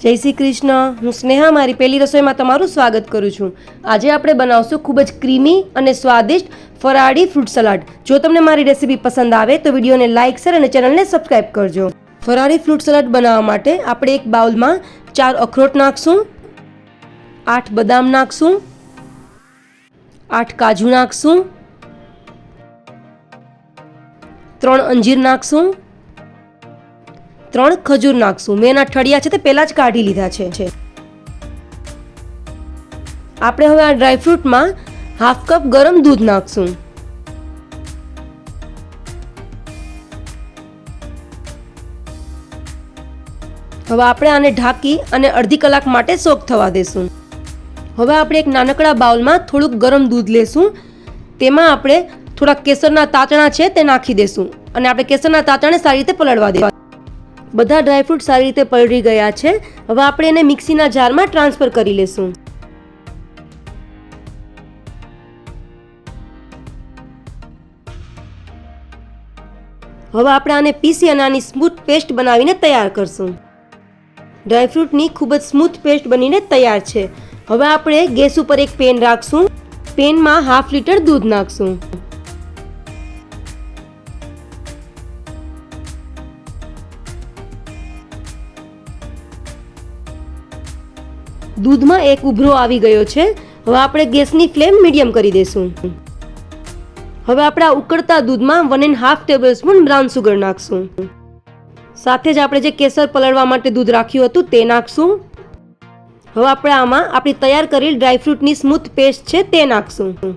જય શ્રી કૃષ્ણ. હું સ્નેહા, મારી પહેલી રસોઈમાં તમારું સ્વાગત કરું છું. આજે આપણે બનાવશું ખૂબ જ ક્રીમી અને સ્વાદિષ્ટ ફરાળી ફ્રૂટ સલાડ. જો તમને મારી રેસીપી પસંદ આવે તો વિડીયોને લાઇક, શેર અને ચેનલને સબસ્ક્રાઇબ કરજો. ફરાળી ફ્રૂટ સલાડ બનાવવા માટે આપણે એક બાઉલમાં ચાર અખરોટ નાખશું, આઠ બદામ નાખશું, આઠ કાજુ નાખશું, ત્રણ અંજીર નાખશું ત્રણ ખજૂર નાખશું. મેં એના છે તે પહેલાં જ કાઢી લીધા છે. આપણે હવે આ ડ્રાયફ્રૂટમાં હાફ કપ ગરમ દૂધ નાખશું. હવે આપણે આને ઢાંકી અને અડધી કલાક માટે સોક થવા દેશું. હવે આપણે એક નાનકડા બાઉલમાં થોડુંક ગરમ દૂધ લેશું. તેમાં આપણે થોડાક કેસરના તાતણા છે તે નાખી દેશું. અને આપણે કેસરના તાતણાને સારી રીતે પલળવા દેવા બધા ડ્રાયફ્રૂટ સારી રીતે પલળી ગયા છે. હવે આપણે એને મિક્સીના જારમાં ટ્રાન્સફર કરી લેશું. હવે આપણે આને પીસી અને આની સ્મૂથ પેસ્ટ બનાવીને તૈયાર કરશું. ડ્રાયફ્રૂટની ખૂબ જ સ્મૂથ પેસ્ટ બનીને તૈયાર છે. હવે આપણે ગેસ ઉપર એક પેન રાખશું. પેનમાં હાફ લીટર દૂધ નાખશું. દૂધમાં એક ઉભરો આવી ગયો છે. હવે આપણે ગેસની ફ્લેમ મીડિયમ કરી દઈશું હવે આપણે ઉકળતા દૂધમાં one and half tablespoon brown sugar નાખશું. સાથે જ આપણે જે કેસર પલળવા માટે દૂધ રાખ્યું હતું તે નાખશું. હવે આપણે આમાં આપણી તૈયાર કરેલ ડ્રાયફ્રૂટની સ્મૂથ પેસ્ટ છે તે નાખશું.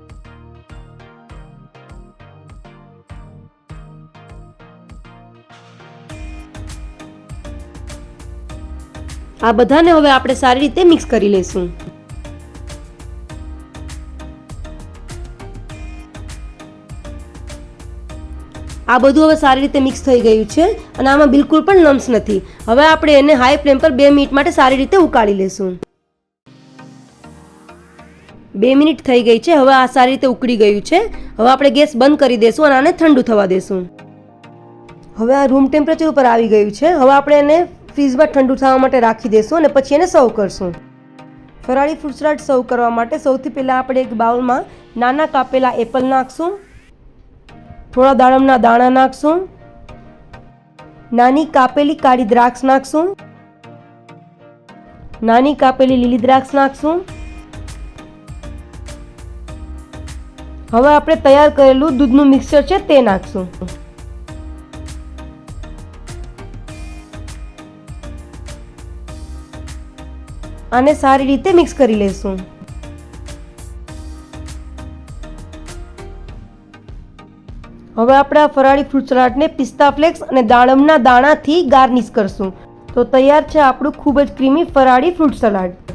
આ બધાને હવે આપણે સારી રીતે મિક્સ કરી લઈશું. આ બધું હવે સારી રીતે મિક્સ થઈ ગયું છે અને આમાં બિલકુલ પણ લમ્સ નથી. હવે આપણે એને હાઈ ફ્લેમ પર બે મિનિટ માટે સારી રીતે ઉકાળી લેશું બે મિનિટ થઈ ગઈ છે, હવે આ સારી રીતે ઉકળી ગયું છે. હવે આપણે ગેસ બંધ કરી દેશું અને આને ઠંડુ થવા દેશું. હવે આ રૂમ ટેમ્પરેચર ઉપર આવી ગયું છે. હવે આપણે એને ફ્રીઝમાં ઠંડુ થવા માટે રાખી દેશું અને પછી એને સર્વ કરશું. ફરાળી ફ્રૂટ સલાડ સર્વ કરવા માટે સૌથી પહેલાં આપણે એક બાઉલમાં નાના કાપેલા એપલ નાખશું. થોડા દાડમના દાણા નાખશું. નાની કાપેલી કાળી દ્રાક્ષ નાખશું. નાની કાપેલી લીલી દ્રાક્ષ નાખશું. હવે આપણે તૈયાર કરેલું દૂધનું મિક્સર છે તે નાખશું. આને સારી રીતે મિક્સ કરી લઈશું. હવે આપણે આ ફરાળી ફ્રૂટ સલાડને પિસ્તા ફ્લેક્સ અને દાડમના દાણાથી ગાર્નિશ કરશું. તો તૈયાર છે આપણું ખૂબ જ ક્રીમી ફરાળી ફ્રૂટ સલાડ.